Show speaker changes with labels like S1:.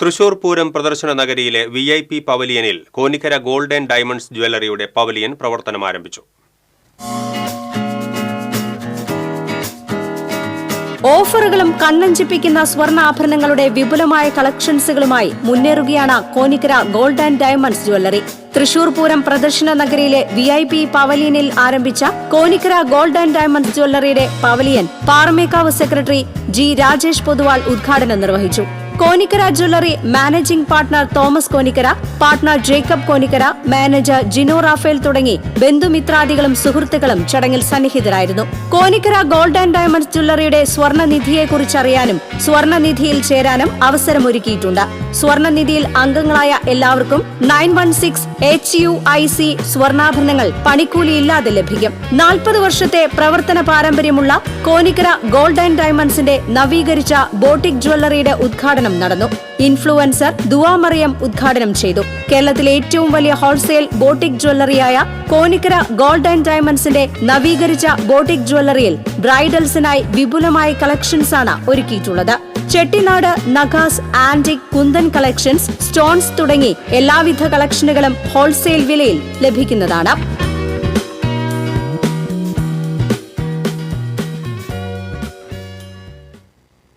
S1: തൃശൂർ പൂരം പ്രദർശന നഗരിയിലെ V I P പവലിയനിൽ കോനിക്കര ഗോൾഡ് ആൻഡ് ഡയമണ്ട്സ് ജ്വല്ലറിയുടെ പവലിയൻ പ്രവർത്തനം ആരംഭിച്ചു.
S2: ഓഫറുകളും കണ്ണഞ്ചിപ്പിക്കുന്ന സ്വർണാഭരണങ്ങളുടെ വിപുലമായ കളക്ഷൻസുകളുമായി മുന്നേറുകയാണ് Konikkara gold and diamonds jewellery. Thrissur Pooram പ്രദർശന നഗരിയിലെ വി ഐ പി പവലിയനിൽ ആരംഭിച്ച Konikkara gold and diamonds ജ്വല്ലറിയുടെ pavilion Paramekkavu secretary G Rajesh Pothuval ഉദ്ഘാടനം നിർവഹിച്ചു. Konikkara jewellery managing partner Thomas Konikkara partner Jacob Konikkara manager Jino Raphael തുടങ്ങി ബന്ധുമിത്രാദികളും സുഹൃത്തുക്കളും ചടങ്ങിൽ സന്നിഹിതരായിരുന്നു. കോനിക്കര ഗോൾഡ് ആൻഡ് ഡയമണ്ട്സ് ജ്വല്ലറിയുടെ സ്വർണനിധിയെക്കുറിച്ച് അറിയാനും സ്വർണനിധിയിൽ ചേരാനും അവസരമൊരുക്കിയിട്ടുണ്ട്. സ്വർണനിധിയിൽ അംഗങ്ങളായ എല്ലാവർക്കും nine one six H U I C സ്വർണാഭരണങ്ങൾ പണിക്കൂലിയില്ലാതെ ലഭിക്കും. നാൽപ്പത് വർഷത്തെ പ്രവർത്തന പാരമ്പര്യമുള്ള കോനിക്കര ഗോൾഡ് ആൻഡ് ഡയമണ്ട്സിന്റെ നവീകരിച്ച ബോട്ടിക് ജ്വല്ലറിയുടെ ഉദ്ഘാടനം നടന്നു. ഇൻഫ്ലുവൻസർ ദുവാമറിയം ഉദ്ഘാടനം ചെയ്തു. കേരളത്തിലെ ഏറ്റവും വലിയ ഹോൾസെയിൽ ബോട്ടിക് ജ്വല്ലറിയായ കോനിക്കര ഗോൾഡ് ആൻഡ് ഡയമണ്ട്സിന്റെ നവീകരിച്ച ബോട്ടിക് ജ്വല്ലറിയിൽ ബ്രൈഡൽസിനായി വിപുലമായ കളക്ഷൻസാണ് ഒരുക്കിയിട്ടുള്ളത്. Chettinad Nakas antique kundan collections stones തുടങ്ങി എല്ലാവിധ കളക്ഷനുകളും ഹോൾസെയിൽ വിലയിൽ ലഭിക്കുന്നതാണ്.